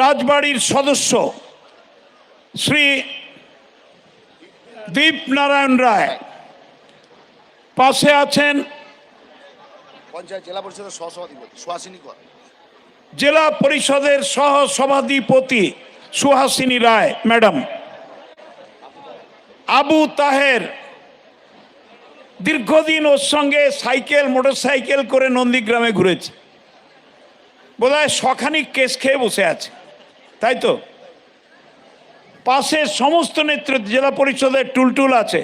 রাজবাড়ির সদস্য শ্রী দীপ নারায়ণ রায়। পাশে আছেন জেলা পরিষদের সহসভাধিপতি সুহাসিনী জেলা পরিষদের সহ সভাধিপতি সুহাসিনী রায় ম্যাডাম। আবু তাহের দীর্ঘদিন ওর সঙ্গে সাইকেল মোটরসাইকেল করে নন্দীগ্রামে ঘুরেছে। বোধহয় শখানিক কেস খেয়ে বসে আছে। তাই তো? পাশে সমস্ত নেতৃত্ব জেলা পরিষদের টুলটুল আছে।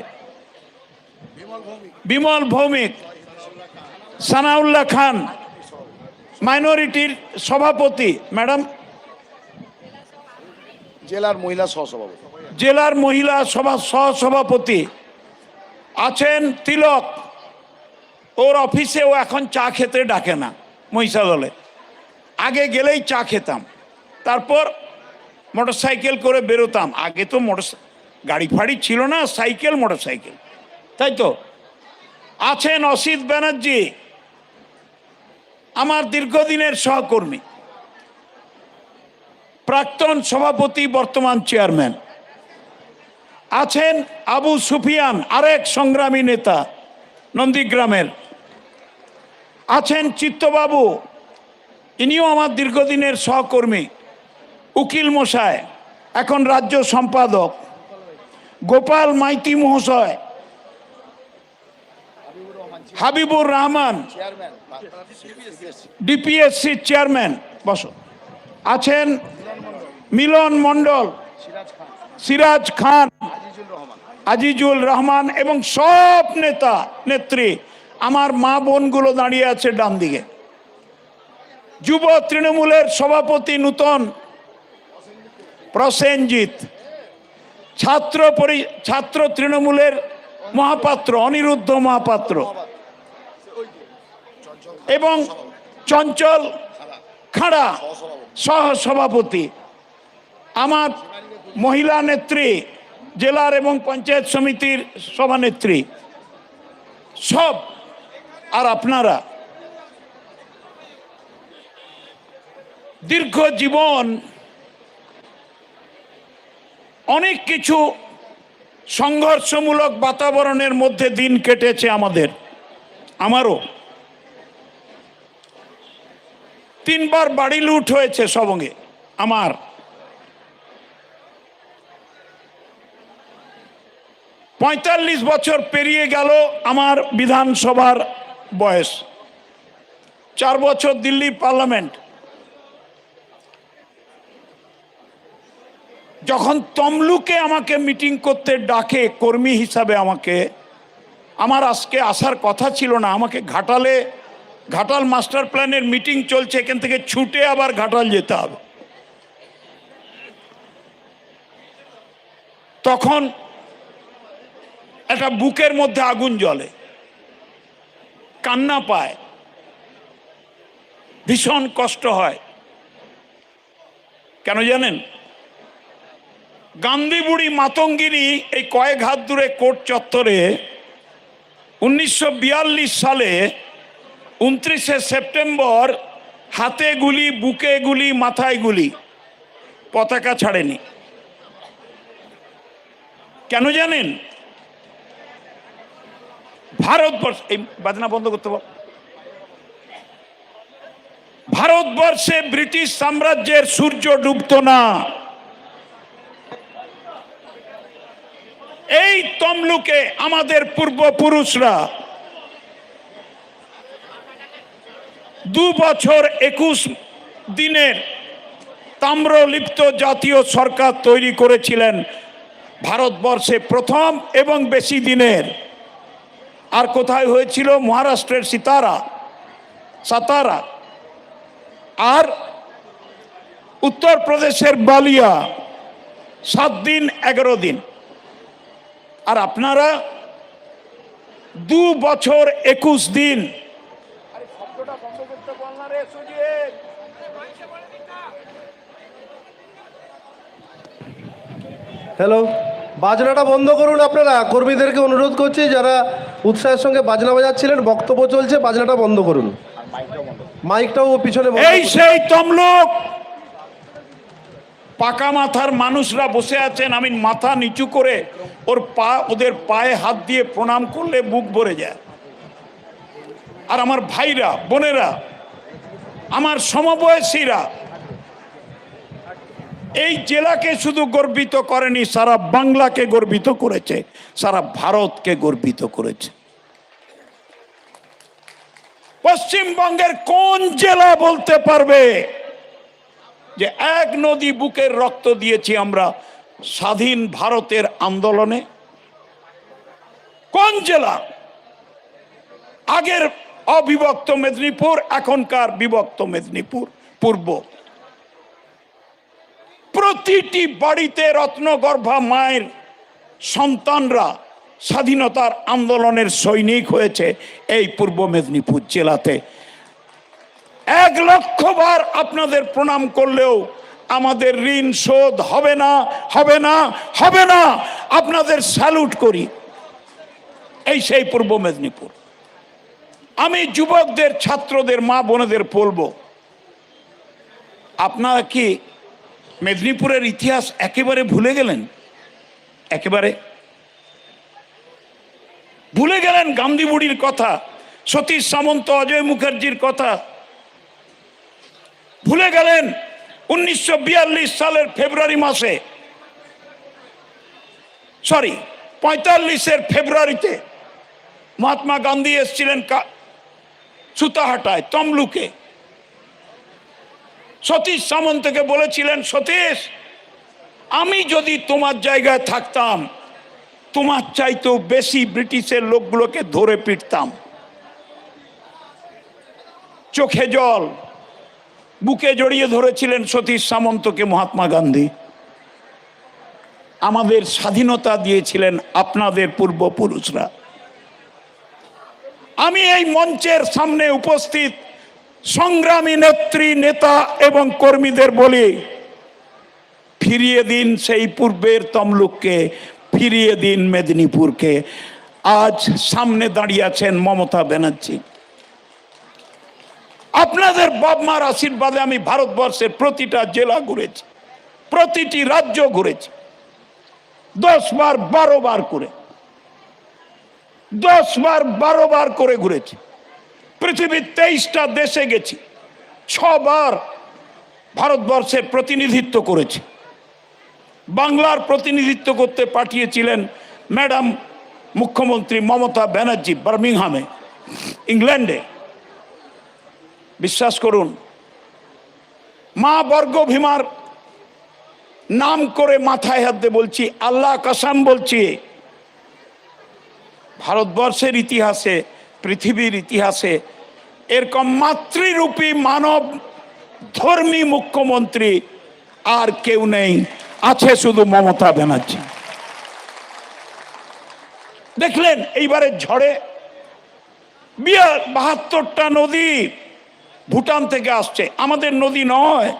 বিমল ভৌমিক সানাউল্লাহ খান মাইনরিটির সভাপতি। ম্যাডাম? জেলার মহিলা সহসভাপতি। জেলার মহিলা সভা সহসভাপতি। আছেন তিলক। ওর অফিসে ও এখন চা খেতে ডাকে না মহিষাদলে। আগে গেলেই চা খেতাম। তারপর মোটরসাইকেল করে বেরোতাম। আগে তো মোটর গাড়ি ফাড়ি ছিল না, সাইকেল, মোটরসাইকেল। তাই তো? আছেন অসিত ব্যানার্জি, আমার দীর্ঘদিনের সহকর্মী। প্রাক্তন সভাপতি, বর্তমান চেয়ারম্যান। আছেন আবু সুফিয়ান, আরেক সংগ্রামী নেতা, নন্দীগ্রামের। আছেন চিত্তবাবু, ইনিও আমার দীর্ঘদিনের সহকর্মী। উকিল মশাই, এখন রাজ্য সম্পাদক, গোপাল মাইতি মহাশয়, হাবিবুর রহমান, ডিপিএসসি চেয়ারম্যান, বসো। আছেন মিলন মণ্ডল, সিরাজ খান, আজিজুল রহমান এবং সব নেতা, নেত্রী, আমার মা বোনগুলো দাঁড়িয়ে আছে ডান দিকে যুব তৃণমূলের সভাপতি নূতন প্রসেনজিৎ, ছাত্র পরি, ছাত্র তৃণমূলের মহাপাত্র, অনিরুদ্ধ মহাপাত্র। এবং চঞ্চল খাড়া সহ সভাপতি আমার মহিলা নেত্রী, জেলার এবং পঞ্চায়েত সমিতির সভানেত্রী। সব আর আপনারা। দীর্ঘ জীবন অনেক কিছু সংঘর্ষমূলক বাতাবরণের মধ্যে দিন কেটেছে আমাদের, আমারও। তিনবার বাড়ি লুট হয়েছে সবঙ্গে, আমার। পঁয়তাল্লিশ বছর পেরিয়ে গেল আমার বিধানসভার বয়স। চার বছর দিল্লি পার্লামেন্ট। যখন তমলুকে আমাকে মিটিং করতে ডাকে, কর্মী হিসাবে আমাকে, আমার আজকে আসার কথা ছিল না। আমাকে ঘাটালে, ঘাটাল মাস্টার প্ল্যানের মিটিং চলছে, এখান থেকে ছুটে আবার ঘাটাল যেতে হবে। তখন একটা বুকের মধ্যে আগুন জ্বলে, কান্না পায়, ভীষণ কষ্ট হয়। কেন জানেন? গান্ধীবুড়ি মাতঙ্গিনী এই কয়েক হাত দূরে কোর্ট চত্বরে উনিশশো বিয়াল্লিশ সালে উনত্রিশে সেপ্টেম্বর হাতে গুলি, বুকে গুলি, মাথায় গুলি, পতাকা ছাড়েনি। কেন জানেন? ভারতবর্ষ এই বাজনা বন্ধ করতে বল। ভারতবর্ষে ব্রিটিশ সাম্রাজ্যের সূর্য ডুবতো না। এই তমলুকে আমাদের পূর্বপুরুষরা দু বছর একুশ দিনের তাম্রলিপ্ত জাতীয় সরকার তৈরি করেছিলেন ভারতবর্ষে প্রথম এবং বেশি দিনের। আর কোথায় হয়েছিল? মহারাষ্ট্রের সিতারা, সাতারা। আর উত্তরপ্রদেশের বালিয়া, সাত দিন, এগারো দিন। আর আপনারা দু বছর একুশ দিন হ্যালো বাজনাটা বন্ধ করুন আপনারা। কর্মীদেরকে অনুরোধ করছি যারা উৎসাহের সঙ্গে বাজনা বাজাচ্ছিলেন বক্তব্য চলছে বাজনাটা বন্ধ করুন। মাইকটাও পিছনে এই সেই তমলুক পাকা মাথার মানুষরা বসে আছেন আমি মাথা নিচু করে ওর পা, ওদের পায়ে হাত দিয়ে প্রণাম করলে বুক ভরে যায়। আর আমার ভাইরা, বোনেরা, আমার সমবয়সীরা, এই জেলাকে শুধু গর্বিত করেনি, সারা বাংলাকে গর্বিত করেছে, সারা ভারতকে গর্বিত করেছে। পশ্চিমবঙ্গের কোন জেলা বলতে পারবে? যে এক নদী বুকের রক্ত দিয়েছি আমরা স্বাধীন ভারতের আন্দোলনে। কোন জেলা? আগের অবিভক্ত মেদিনীপুর, এখনকার বিভক্ত মেদিনীপুর, পূর্ব। প্রতিটি বাড়িতে রত্নগর্ভা মায়ের সন্তানরা স্বাধীনতার আন্দোলনের সৈনিক হয়েছে এই পূর্ব মেদিনীপুর জেলাতে। এক লক্ষ বার আপনাদের প্রণাম করলেও আমাদের ঋণ শোধ হবে না হবে না হবে না। আপনাদের স্যালুট করি। এই সেই পূর্ব মেদিনীপুর। আমি যুবকদের, ছাত্রদের, মা বোনেদের বলব, আপনারা কি মেদিনীপুরের ইতিহাস একেবারে ভুলে গেলেন? একেবারে? ভুলে গেলেন গান্ধী বুড়ির কথা, সতীশ সামন্ত, অজয় মুখার্জির কথা ভুলে গেলেন উনিশশো বিয়াল্লিশ সালের ফেব্রুয়ারি মাসে। সরি পঁয়তাল্লিশের ফেব্রুয়ারিতে মহাত্মা গান্ধী এসেছিলেন সুতাহাটায়, তমলুকে। সতীশ সামন্তকে বলেছিলেন, সতীশ, আমি যদি তোমার জায়গায় থাকতাম, তোমার চাইতেও বেশি ব্রিটিশের লোকগুলোকে ধরে পিটতাম চোখে জল বুকে জড়িয়ে ধরেছিলেন সতীশ সামন্তকে মহাত্মা গান্ধী। আমাদের স্বাধীনতা দিয়েছিলেন আপনাদের পূর্বপুরুষরা। আমি এই মঞ্চের সামনে উপস্থিত সংগ্রামী নেত্রী, নেতা এবং কর্মীদের বলি, ফিরিয়ে দিন সেই পূর্বের তমলুককে, ফিরিয়ে দিন মেদিনীপুরকে। আজ সামনে দাঁড়িয়ে আছেন মমতা ব্যানার্জি। আপনাদের বাপমার আশীর্বাদে আমি ভারতবর্ষের প্রতিটা জেলা ঘুরেছি, প্রতিটি রাজ্য ঘুরেছি। দশ বার, বারো বার করে, দশ বার, বারো বার করে ঘুরেছি। পৃথিবীর তেইশটা দেশে গেছি ছবার ভারতবর্ষের প্রতিনিধিত্ব করেছি। বাংলার প্রতিনিধিত্ব করতে পাঠিয়েছিলেন ম্যাডাম মুখ্যমন্ত্রী মমতা ব্যানার্জি বার্মিংহামে, ইংল্যান্ডে। বিশ্বাস করুন, মা বর্গ ভীমার নাম করে মাথায় হাত দিয়ে বলছি, আল্লাহ কাসাম বলছি, ভারতবর্ষের ইতিহাসে, পৃথিবীর ইতিহাসে এরকম মাতৃরূপী মানব ধর্মী মুখ্যমন্ত্রী আর কেউ নেই, আছে শুধু মমতা ব্যানার্জি। দেখলেন এইবারে ঝড়ে বিয়ার বাহাত্তরটা নদী ভুটান থেকে আসছে। আমাদের নদী নয়,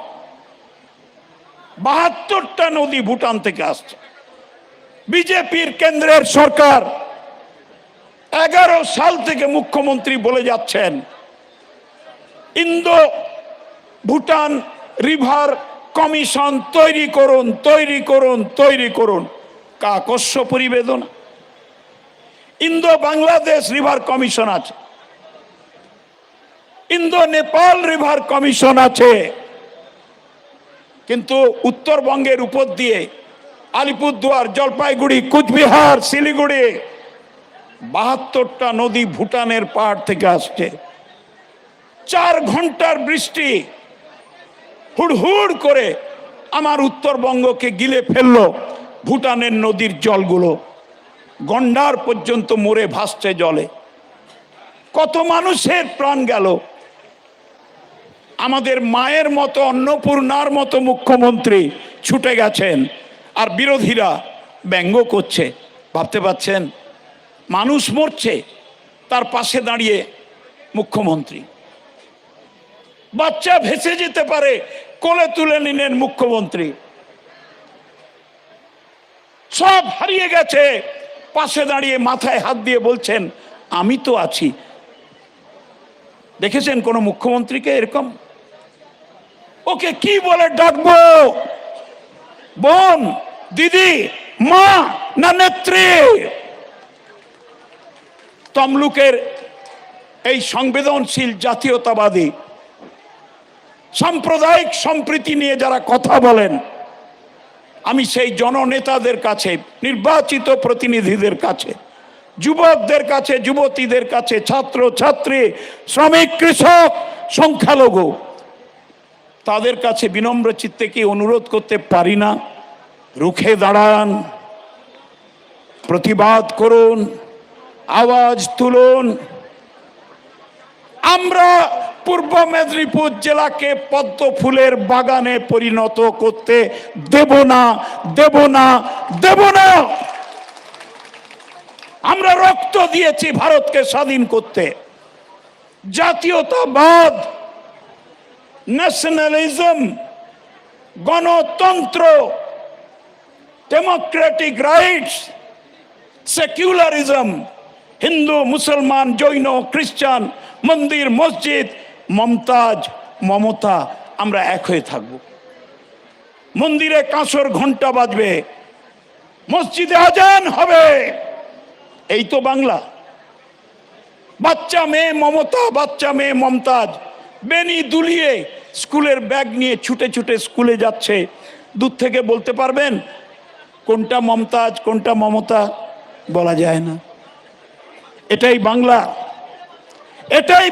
বাহাত্তরটা নদী ভুটান থেকে আসছে। বিজেপির কেন্দ্রের সরকার এগারো সাল থেকে মুখ্যমন্ত্রী বলে যাচ্ছেন ইন্দো ভুটান রিভার কমিশন তৈরি করুন তৈরি করুন তৈরি করুন। কাকস্য পরিবেদন। ইন্দো বাংলাদেশ রিভার কমিশন আছে। ইন্দো নেপাল রিভার কমিশন আছে। কিন্তু উত্তরবঙ্গের উপর দিয়ে আলিপুরদুয়ার, জলপাইগুড়ি, কুচবিহার, শিলিগুড়ি বাহাত্তরটা নদী ভুটানের পাহাড় থেকে আসছে। চার ঘণ্টার বৃষ্টি হুড়হুড় করে আমার উত্তরবঙ্গকে গিলে ফেলল ভুটানের নদীর জলগুলো। গন্ডার পর্যন্ত মরে ভাসছে জলে। কত মানুষের প্রাণ গেল আমাদের মায়ের মতো, অন্নপূর্ণার মতো মুখ্যমন্ত্রী ছুটে গেছেন আর বিরোধীরা ব্যঙ্গ করছে। ভাবতে পাচ্ছেন মানুষ মরছে, তার পাশে দাঁড়িয়ে মুখ্যমন্ত্রী। বাচ্চা ভেসে যেতে পারে, কোলে তুলে নিলেন মুখ্যমন্ত্রী। সব হারিয়ে গেছে, পাশে দাঁড়িয়ে মাথায় হাত দিয়ে বলছেন, আমি তো আছি। দেখেছেন কোন মুখ্যমন্ত্রীকে এরকম? ওকে কি বলে ডাকবো? বোন, দিদি, মা না নেত্রী? তমলুকের এই সংবেদনশীল জাতীয়তাবাদী, সাম্প্রদায়িক সম্প্রীতি নিয়ে যারা কথা বলেন, আমি সেই জননেতাদের কাছে, নির্বাচিত প্রতিনিধিদের কাছে, যুবকদের কাছে, যুবতীদের কাছে, ছাত্র, ছাত্রী, শ্রমিক, কৃষক, সংখ্যালঘু তাদের কাছে বিনম্র চিত্তে কি অনুরোধ করতে পারি না? রুখে দাঁড়ান, প্রতিবাদ করুন, আওয়াজ তুলুন। আমরা পূর্ব মেদিনীপুর জেলাকে পদ্ম ফুলের বাগানে পরিণত করতে দেব না দেব না দেব না। আমরা রক্ত দিয়েছি ভারতকে স্বাধীন করতে। জাতীয়তাবাদ ন্যাশনালিজম গণতন্ত্র ডেমোক্রেটিক রাইটস সেকুলারিজম হিন্দু মুসলমান জৈন খ্রিস্টান মন্দির মসজিদ মমতাজ মমতা আমরা এক হয়ে থাকব। মন্দিরে কাঁসর ঘণ্টা বাজবে, মসজিদে আজান হবে। এই তো বাংলা। বাচ্চা মেয়ে মমতা, বাচ্চা মেয়ে মমতাজ বেনি দুলিয়ে স্কুলের ব্যাগ নিয়ে ছুটে ছুটে স্কুলে যাচ্ছে। দূর থেকে বলতে পারবেন, কোনটা মমতাজ, কোনটা মমতা? বলা যায় না। এটাই বাংলা। এটাই